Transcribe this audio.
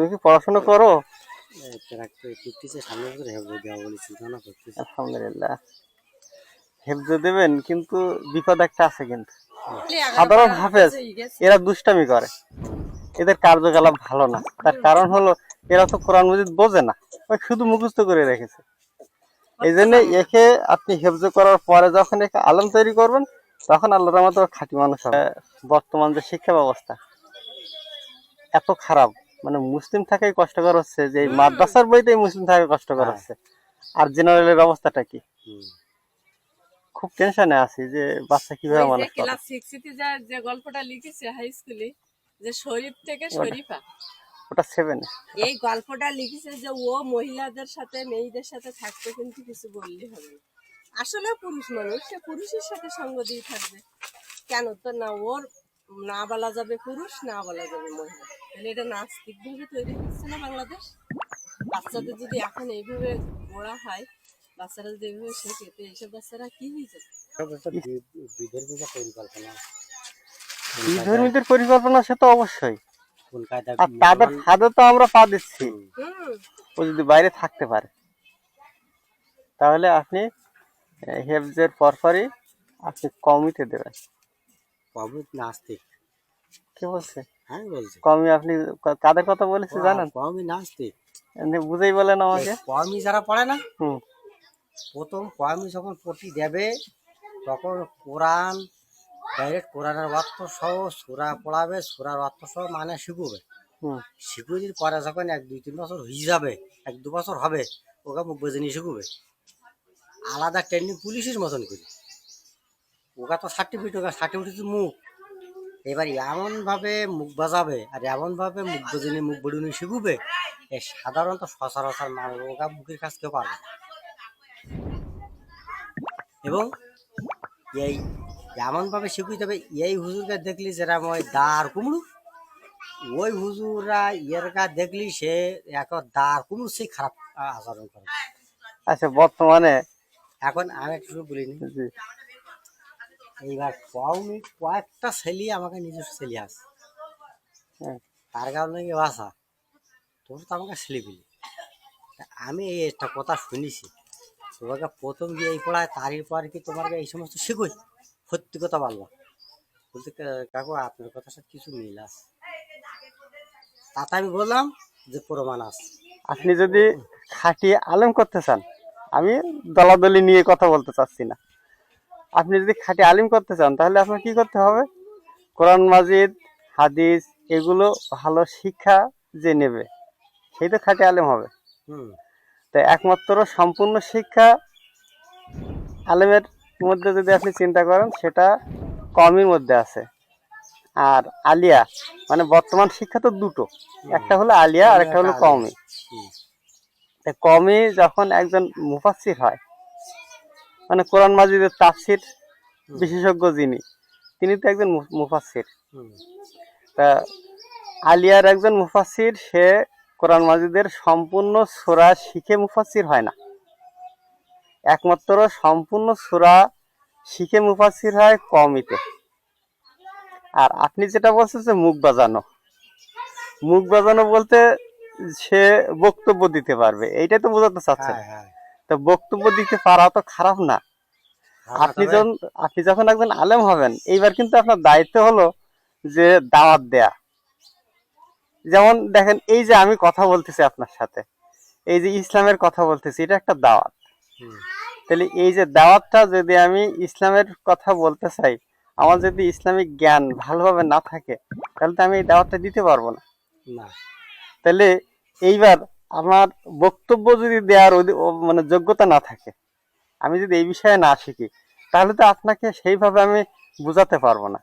তুমি কি পড়াশোনা করো? আলহামদুলিল্লাহ। হেফজ দেবেন কিন্তু বিপদ একটা আছে কিন্তু। সাধারণ হাফেজ এরা দুষ্টামি করে। এদের কার্যকলাপ ভালো না। তার কারণ হলো এরা তো কোরআন মজিদ বোঝে না। ওই শুধু মুখস্থ করে রেখেছে। এই জন্য একে আপনি হেফজ করার পরে যখন একে আলম তৈরি করবেন তখন আল্লাহর রহমতে ও খাঁটি মানুষ হবে। বর্তমান যে শিক্ষা ব্যবস্থা এত খারাপ। মানে মুসলিম থাকাই কষ্টকর হচ্ছে যে এই মাদ্রাসার বইতেই মুসলিম থাকা কষ্টকর হ্যাঁ। হচ্ছে। আর জেনারেলের অবস্থাটা কি? খুব টেনশনে আছি যে বাচ্চা কীভাবে মানুষ করে ক্লাস সিক্সিতে যা যে গল্পটা লিখেছে হাই স্কুলে যে শরীফ থেকে শরীফা। ওটা সেভেন এই গল্পটা লিখেছে যে ও মহিলাদের সাথে মেয়েদের সাথে থাকতে কিন্তু কিছু বললে হবে আসলে পুরুষ মানুষ সে পুরুষের সাথে সঙ্গ দিয়ে থাকবে। কেন? তো না ওর না বলা যাবে পুরুষ না বলা যাবে মহিলা। তাহলে এটা নাস্তিক ভাবে তৈরি হচ্ছে না বাংলাদেশ? বাচ্চাদের যদি এখন এইভাবে ওড়া হয় বাচ্চারা যদি এইভাবে শেখে তো এইসব বাচ্চারা কি হয়ে যাবে পরিকল্পনা সে তো অবশ্যই। আর তাদের ফাঁদে তো আমরা পা দিচ্ছি। ও যদি বাইরে থাকতে পারে। তাহলে আপনি হেফজের পরপরই আপনি কমিতে দেবেন। কবে নাস্তিক। কি বলছে? হ্যাঁ বলছি। কমি আপনি কাদের কথা বলেছি জানেন? নাস্তিক এমনি বুঝেই বলেন আমাকে। কমই যারা পড়ে না হুম। প্রথম কমই যখন পটি দেবে তখন কোরআন ডাইরেক্ট কোরআনের অর্থ সহ সুরা পড়াবে সুরার অর্থ সহ মানে শিখবে। হুম। শিখুজির পরে যখন এক দুই তিন বছর হয়ে যাবে এক দু বছর হবে ওকে মুখ বেজে নিয়ে শিখবে। আলাদা ট্রেনিং পুলিশের মতন করি। ওকে তো সার্টিফিকেট ওকে সার্টিফিকেট মুখ এবার এমনভাবে মুখ বাজাবে আর এমনভাবে মুখ বেজে নিয়ে মুখ বেড়ে নিয়ে শিখবে এ সাধারণত সচরাচর ওকে মুখের কাজ কেউ পারবে এবং এই এমনভাবে শিখুই তবে এই হুজুরকে দেখলি যেটা ওই দাঁড় কুমড়ু ওই হুজুররা ইয়ের গা দেখলি সে এক দাঁড় কুমড়ু সে খারাপ আচরণ করে। আচ্ছা বর্তমানে এখন আমি একটু বলিনি। এইবার কওমি কয়েকটা ছেলে আমাকে নিজস্ব ছেলে আছে। হ্যাঁ। তার কারণে কি বাসা তোর তো আমাকে ছেলে পেলি আমি এই একটা কথা শুনেছি। তোমাকে প্রথম গিয়ে এই পড়ায় তারই পর কি তোমাকে এই সমস্ত শিখোই? সত্যি কথা বলবা। বলতে কাকু আপনার কথার সাথে কিছু মিল আছে। তাতে আমি বললাম যে প্রমাণ আছে। আপনি যদি খাটিয়ে আলম করতে চান আমি দলাদলি নিয়ে কথা বলতে চাচ্ছি না। আপনি যদি খাটি আলিম করতে চান তাহলে আপনার কি করতে হবে? কোরআন মাজিদ হাদিস এগুলো ভালো শিক্ষা যে নেবে সেই তো খাটি আলেম হবে। তাই একমাত্র সম্পূর্ণ শিক্ষা আলেমের মধ্যে যদি আপনি চিন্তা করেন সেটা কমের মধ্যে আছে। আর আলিয়া মানে বর্তমান শিক্ষা তো দুটো। একটা হলো আলিয়া আর একটা হলো কমি কমি যখন একজন মুফাসির হয় মানে কোরআন মাজিদের তাফসির বিশেষজ্ঞ যিনি তিনি তো একজন মুফাসির তা আলিয়ার একজন মুফাসির সে কোরআন মাজিদের সম্পূর্ণ সুরা শিখে মুফাসির হয় না। একমাত্র সম্পূর্ণ সুরা শিখে মুফাসির হয় কমিতে আর আপনি যেটা বলছেন যে মুখ বাজানো মুখ বাজানো বলতে সে বক্তব্য দিতে পারবে এইটাই তো বোঝাতে চাচ্ছেন। হ্যাঁ হ্যাঁ। তো বক্তব্য দিতে পারা তো খারাপ না। আপনি যখন আপনি যখন একজন আলেম হবেন এইবার কিন্তু আপনার দায়িত্ব হলো যে দাওয়াত দেয়া। যেমন দেখেন এই যে আমি কথা বলতেছি আপনার সাথে এই যে ইসলামের কথা বলতেছি এটা একটা দাওয়াত। তাহলে এই যে দাওয়াতটা যদি আমি ইসলামের কথা বলতে চাই আমার যদি ইসলামিক জ্ঞান ভালোভাবে না থাকে তাহলে তো আমি এই দাওয়াতটা দিতে পারব না। না। তাহলে এইবার আমার বক্তব্য যদি দেওয়ার মানে যোগ্যতা না থাকে, আমি যদি এই বিষয়ে না শিখি, তাহলে তো আপনাকে সেইভাবে আমি বোঝাতে পারব না।